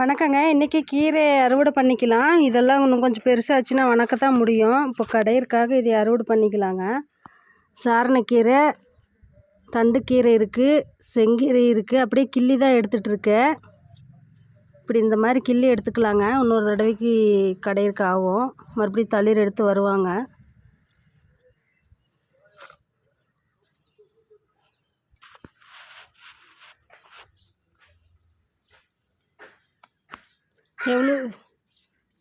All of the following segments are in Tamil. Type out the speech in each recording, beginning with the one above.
வணக்கங்க. இன்றைக்கி கீரை அறுவடை பண்ணிக்கலாம். இதெல்லாம் இன்னும் கொஞ்சம் பெருசாச்சுன்னா வணக்கத்தான் முடியும். இப்போ கடையிற்காக இதை அறுவடை பண்ணிக்கலாங்க. சாரணக்கீரை தண்டுக்கீரை இருக்குது செங்கீரை இருக்குது அப்படியே கிள்ளி தான் எடுத்துகிட்ருக்கேன் இப்படி இந்த மாதிரி கிள்ளி எடுத்துக்கலாங்க. இன்னொரு தடவைக்கு கடையிறக்கு ஆகும். மறுபடியும் தளிர் எடுத்து வருவாங்க. எவ்வளோ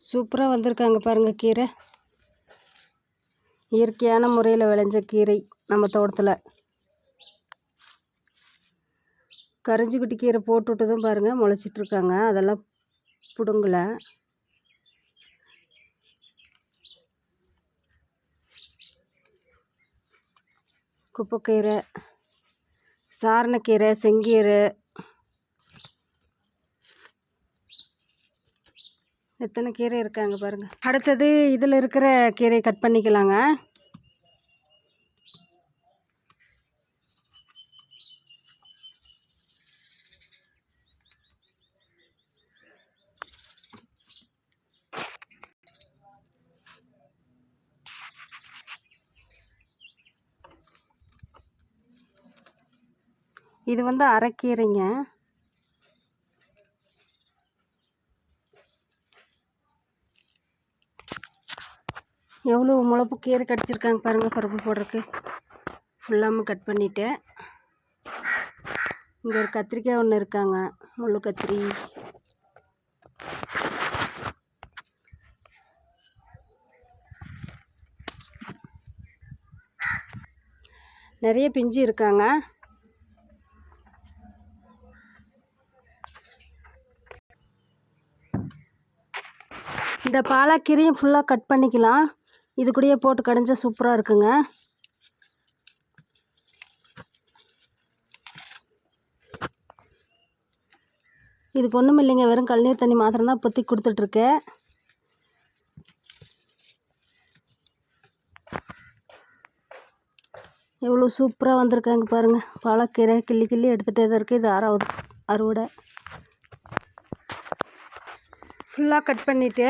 சூப்பராக வந்திருக்காங்க பாருங்கள் கீரை. இயற்கையான முறையில் விளைஞ்ச கீரை நம்ம தோட்டத்தில். கரைஞ்சிக்கிட்டு கீரை போட்டு விட்டதும் பாருங்கள் முளைச்சிட்ருக்காங்க. அதெல்லாம் பிடுங்கலை. குப்பைக்கீரை சாரணக்கீரை செங்கீரை எத்தனை கீரை இருக்காங்க பாருங்கள் அடுத்தது இதில் இருக்கிற கீரையை கட் பண்ணிக்கலாங்க. இது வந்து அரைக்கீரைங்க. எவ்வளோ முளப்பு கீரை கடிச்சிருக்காங்க பாருங்கள் பருப்பு போடுறக்கு ஃபுல்லாமல் கட் பண்ணிவிட்டேன் இங்கே ஒரு கத்திரிக்காய் ஒன்று இருக்காங்க முள்ளு கத்திரி. நிறைய பிஞ்சு இருக்காங்க. இந்த பாலாக்கீரையும் ஃபுல்லாக கட் பண்ணிக்கலாம். இது கூடயே போட்டு கடைஞ்சா சூப்பராக இருக்குங்க. இதுக்கு ஒன்றும் இல்லைங்க வெறும் கழுநீர் தண்ணி மாத்திரம் தான் பொத்தி கொடுத்துட்ருக்கேன் எவ்வளோ சூப்பராக வந்திருக்காங்க பாருங்கள் பழக்கீரை கிள்ளி கிள்ளி எடுத்துகிட்டே தான் இருக்குது இது ஆறாவது அறுவடை. ஃபுல்லாக கட் பண்ணிவிட்டு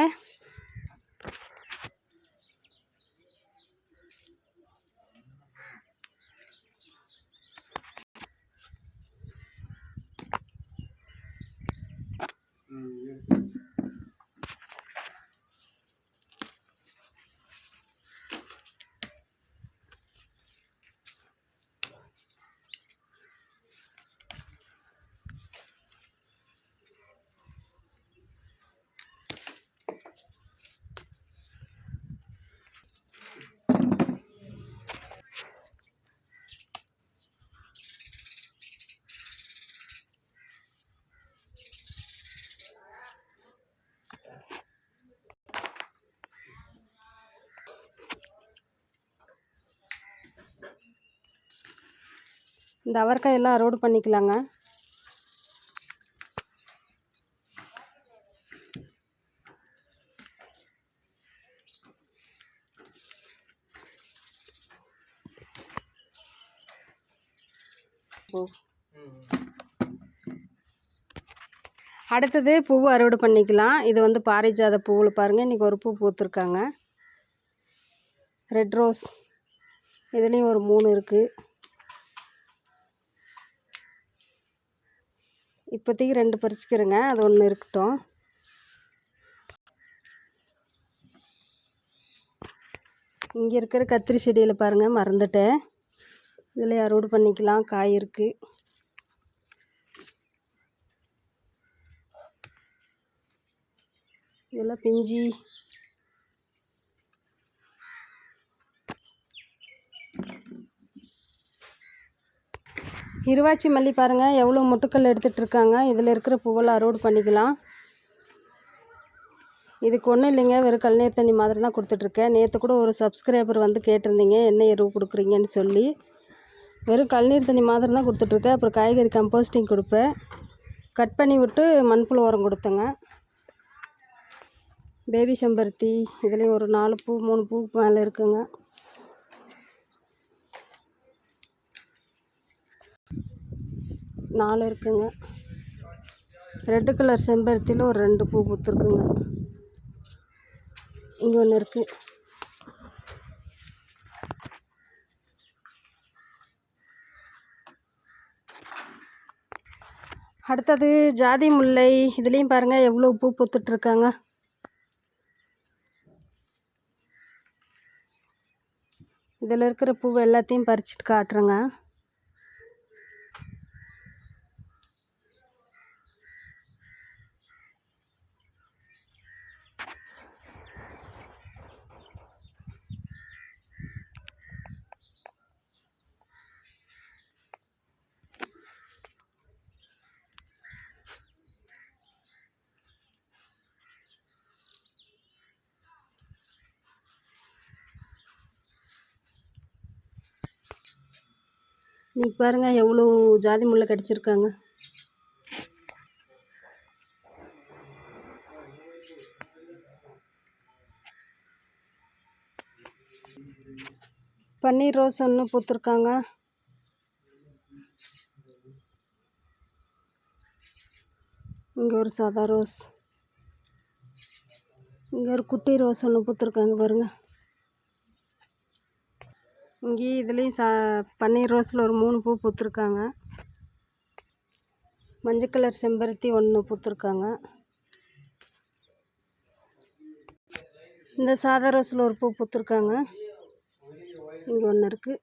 இந்த அவரைக்காய் எல்லாம் அறுவடை பண்ணிக்கலாங்க. அடுத்தது பூ அறுவடை பண்ணிக்கலாம். இது வந்து பாரிஜாத பூவில் பாருங்கள் இன்றைக்கி ஒரு பூ பூத்துருக்காங்க. ரெட் ரோஸ் இதுலேயும் ஒரு மூணு இருக்குது இப்போதைக்கு ரெண்டு பறிச்சுக்கிறேங்க. அது ஒன்று இருக்கட்டும். இங்கே இருக்கிற கத்திரி செடியில் பாருங்கள் மறந்துட்டேன். இதில் அறுவடை பண்ணிக்கலாம்? காய் இருக்குது இதெல்லாம் பிஞ்சி இருவாச்சி மல்லி பாருங்கள் எவ்வளோ முட்டுக்கள் எடுத்துகிட்டு இருக்காங்க இதில் இருக்கிற பூவெல்லாம் அறுவடை பண்ணிக்கலாம். இதுக்கு ஒன்றும் இல்லைங்க வெறும் கல்நீர் தண்ணி மாதிரி தான் கொடுத்துட்ருக்கேன். நேற்று கூட ஒரு சப்ஸ்கிரைபர் வந்து கேட்டிருந்தீங்க என்ன எருவு கொடுக்குறீங்கன்னு சொல்லி. வெறும் கல்நீர் தண்ணி மாதிரி தான் கொடுத்துட்ருக்கேன். அப்புறம் காய்கறி கம்போஸ்டிங் கொடுப்பேன். கட் பண்ணி விட்டு மண்புழு உரம் கொடுத்தேங்க. பேபி செம்பருத்தி இதுலேயும் ஒரு நாலு பூ மூணு பூ மேலே இருக்குங்க. நாலு இருக்குங்க. ரெட்டு கலர் செம்பருத்தியில் ஒரு ரெண்டு பூ பூத்துருக்குங்க. இங்கே ஒன்று இருக்குது அடுத்தது ஜாதி முல்லை. இதுலேயும் பாருங்கள் எவ்வளோ பூ பூத்துட்ருக்காங்க. இதில் இருக்கிற பூ எல்லாத்தையும் பறிச்சுட்டு காட்டுறேங்க. இன்னைக்கு பாருங்கள் எவ்வளோ ஜாதி முல்லை கடிச்சிருக்காங்க. பன்னீர் ரோஸ் ஒன்று பூத்துருக்காங்க. இங்கே ஒரு சாதா ரோஸ். இங்கே ஒரு குட்டி ரோஸ் ஒன்று பூத்துருக்காங்க பாருங்கள் இங்கேயும் இதுலேயும் சா பன்னீர் ரோஸில் ஒரு மூணு பூ பூத்துருக்காங்க. மஞ்சள் கலர் செம்பருத்தி ஒன்று பூத்துருக்காங்க. இந்த சாதா ரோஸில் ஒரு பூ பூத்துருக்காங்க. இங்கே ஒன்று இருக்குது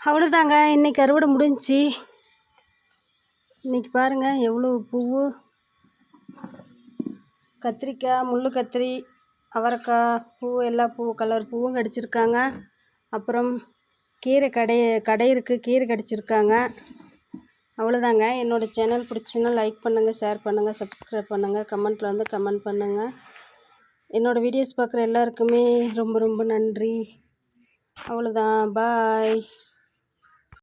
அவ்வளோதாங்க இன்றைக்கி அறுவடை முடிஞ்சிச்சு இன்றைக்கி பாருங்கள் எவ்வளோ பூவு. கத்திரிக்காய் முள்ளு கத்திரி அவரைக்காய் பூ எல்லா பூ கலர் பூவும் கடிச்சிருக்காங்க. அப்புறம் கீரை கடை கடை இருக்குது கீரை கடிச்சிருக்காங்க. அவ்வளோதாங்க. என்னோடய சேனல் பிடிச்சுன்னா லைக் பண்ணுங்கள் ஷேர் பண்ணுங்கள் சப்ஸ்கிரைப் பண்ணுங்கள் கமெண்ட்டில் வந்து கமெண்ட் பண்ணுங்கள் என்னோடய வீடியோஸ் பார்க்குற எல்லாருக்குமே ரொம்ப ரொம்ப நன்றி. அவ்வளோதான். பாய்.